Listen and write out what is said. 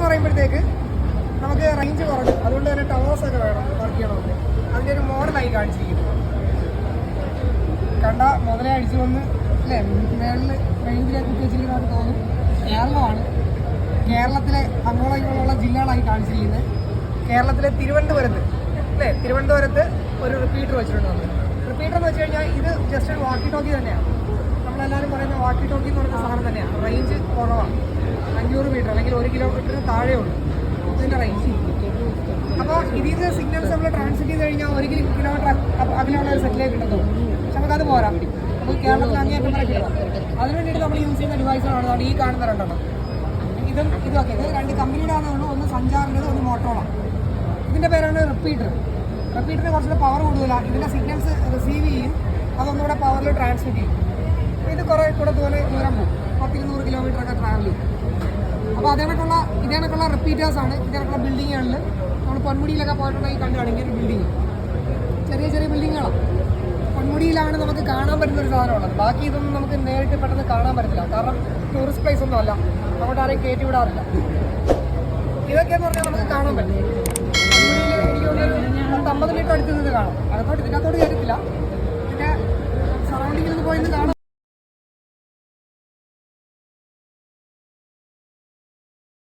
പറയുമ്പോഴത്തേക്ക് നമുക്ക് റേഞ്ച് കുറഞ്ഞു. അതുകൊണ്ട് തന്നെ ടവേഴ്സ് ഒക്കെ വേണം വർക്ക് ചെയ്യണമെങ്കിൽ. അതിന്റെ ഒരു മോഡലായി കാണിച്ചിരിക്കുന്നു. കണ്ട മുതലേ അടിച്ചു വന്ന് അല്ലേ? മേളിൽ റേഞ്ചിലേക്ക് ഉദ്ദേശിക്കുന്നവർക്ക് തോന്നും കേരളമാണ്. കേരളത്തിലെ അങ്ങോളം ഇങ്ങോളമുള്ള ജില്ലകളായി കാണിച്ചിരിക്കുന്നത്. കേരളത്തിലെ തിരുവനന്തപുരത്ത് അല്ലേ? തിരുവനന്തപുരത്ത് ഒരു റിപ്പീറ്റർ വെച്ചിട്ടുണ്ട് നമ്മൾ. റിപ്പീറ്റർ എന്ന് വെച്ച് കഴിഞ്ഞാൽ ഇത് ജസ്റ്റ് ഒരു വാക്കി ടോക്കി തന്നെയാണ്. നമ്മളെല്ലാവരും പറയുന്ന വാക്കി ടോക്കി എന്ന് പറയുന്ന സാധനം തന്നെയാണ്. റേഞ്ച് കുറവാണ്. അഞ്ഞൂറ് മീറ്റർ അല്ലെങ്കിൽ ഒരു കിലോമീറ്ററിന് താഴെ ഉള്ളൂ ഇതിന്റെ റേഞ്ച് അപ്പോൾ ഇതിൽ സിഗ്നൽസ് നമ്മൾ ട്രാൻസ്മിറ്റ് ചെയ്ത് കഴിഞ്ഞാൽ ഒരു കിലോമീറ്റർ അകലെയുള്ള ഒരു സെറ്റിലേക്ക് കിട്ടുന്നു പക്ഷെ നമുക്കത് പോരാ. നമുക്ക് കേരളത്തിൽ അങ്ങേയറ്റം വരെ കിട്ടണം. അതിനുവേണ്ടിയിട്ട് നമ്മൾ യൂസ് ചെയ്യുന്ന അതുകൊണ്ട് ഈ കാണുന്ന രണ്ടെണ്ണം. ഇതും ഇതൊക്കെ ഇത് രണ്ട് കമ്പനിയുടെ ആണെന്നുള്ളൂ ഒന്ന് സഞ്ചാറിന്റെ ഒന്ന് മോട്ടോളാണ് ഇതിന്റെ പേരാണ് റിപ്പീറ്റർ റിപ്പീറ്ററിന് കുറച്ചുകൂടെ പവർ കൂടുതലാണ് ഇതിന്റെ സിഗ്നൽസ് റിസീവ് ചെയ്യും. അതൊന്നുകൂടെ പവറിൽ ട്രാൻസ്മിറ്റ് ചെയ്യും. ഇത് കുറേ കൂടെ ദൂരെ ദൂരം പോകും. പത്തിരുന്നൂറ് കിലോമീറ്റർ അപ്പോൾ അതേണക്കുള്ള ഇതേണക്കുള്ള റിപ്പീറ്റേഴ്സ് ആണ് ഇതേണക്കുള്ള ബിൽഡിങ്ങുകളിൽ നമ്മൾ പൊന്മുടിയിലൊക്കെ പോയിട്ടുണ്ടെങ്കിൽ കണ്ടുകാണെങ്കിൽ ഒരു ബിൽഡിങ് ചെറിയ ചെറിയ ബിൽഡിങ്ങുകളാണ് പൊന്മുടിയിലാണ് നമുക്ക് കാണാൻ പറ്റുന്ന ഒരു സാധനമുള്ളത്. ബാക്കി ഇതൊന്നും നമുക്ക് നേരിട്ട് പെട്ടെന്ന് കാണാൻ പറ്റില്ല കാരണം ടൂറിസ്റ്റ് പ്ലേസ് ഒന്നും അല്ല. അങ്ങോട്ട് ആരെയും കയറ്റി വിടാറില്ല. ഇതൊക്കെയെന്ന് പറഞ്ഞാൽ നമുക്ക് കാണാൻ പറ്റും. എനിക്ക് തോന്നുന്നു ഒരു പത്ത് അമ്പത് മീറ്റർ അടുത്ത് നിന്ന് കാണാം. അകത്തോട്ട് ഇതിനകത്തോട്ട് കയറ്റത്തില്ല പിന്നെ സറൗണ്ടിങ്ങിൽ നിന്ന് പോയി കാണാൻ